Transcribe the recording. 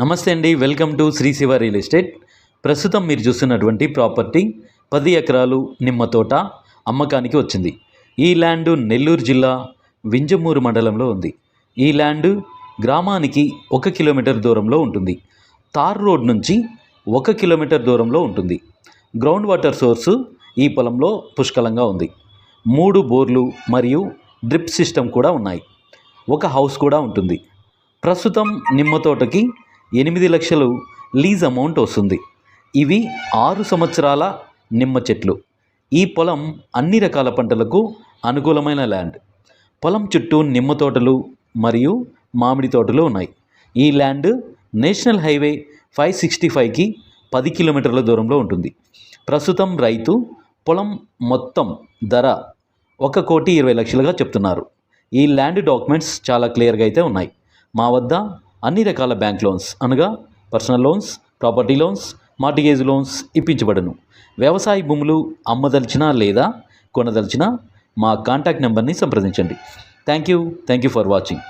నమస్తే అండి welcome to Shri Shiva real estate. ప్రస్తుతం మీరు చూస్తున్నటువంటి ప్రాపర్టీ పది ఎకరాలు నిమ్మ తోట అమ్మకానికి వచ్చింది. ఈ ల్యాండ్ నెల్లూరు జిల్లా వింజమూరు మండలంలో ఉంది. ఈ ల్యాండ్ గ్రామానికి ఒక కిలోమీటర్ దూరంలో ఉంటుంది. తార్ రోడ్ నుంచి ఒక కిలోమీటర్ దూరంలో ఉంటుంది. గ్రౌండ్ వాటర్ సోర్సు ఈ పొలంలో పుష్కలంగా ఉంది. మూడు బోర్లు మరియు డ్రిప్ సిస్టమ్ కూడా ఉన్నాయి. ఒక హౌస్ కూడా ఉంటుంది. ప్రస్తుతం నిమ్మ తోటకి ఎనిమిది లక్షలు లీజ్ అమౌంట్ వస్తుంది. ఇవి ఆరు సంవత్సరాల నిమ్మ చెట్లు. ఈ పొలం అన్ని రకాల పంటలకు అనుకూలమైన ల్యాండ్. పొలం చుట్టూ నిమ్మ తోటలు మరియు మామిడి తోటలు ఉన్నాయి. ఈ land national highway five sixty ఫైవ్కి పది కిలోమీటర్ల దూరంలో ఉంటుంది. ప్రస్తుతం రైతు పొలం మొత్తం ధర ఒక కోటి ఇరవై లక్షలుగా చెప్తున్నారు. ఈ ల్యాండ్ డాక్యుమెంట్స్ చాలా క్లియర్గా అయితే ఉన్నాయి. మా వద్ద అన్ని రకాల బ్యాంక్ లోన్స్ అనగా personal loans property loans mortgage loans ఇప్పించబడను. వ్యవసాయ భూములు అమ్మదలిచిన లేదా కొనదలిచిన మా కాంటాక్ట్ నెంబర్ని సంప్రదించండి. Thank you. Thank you for watching.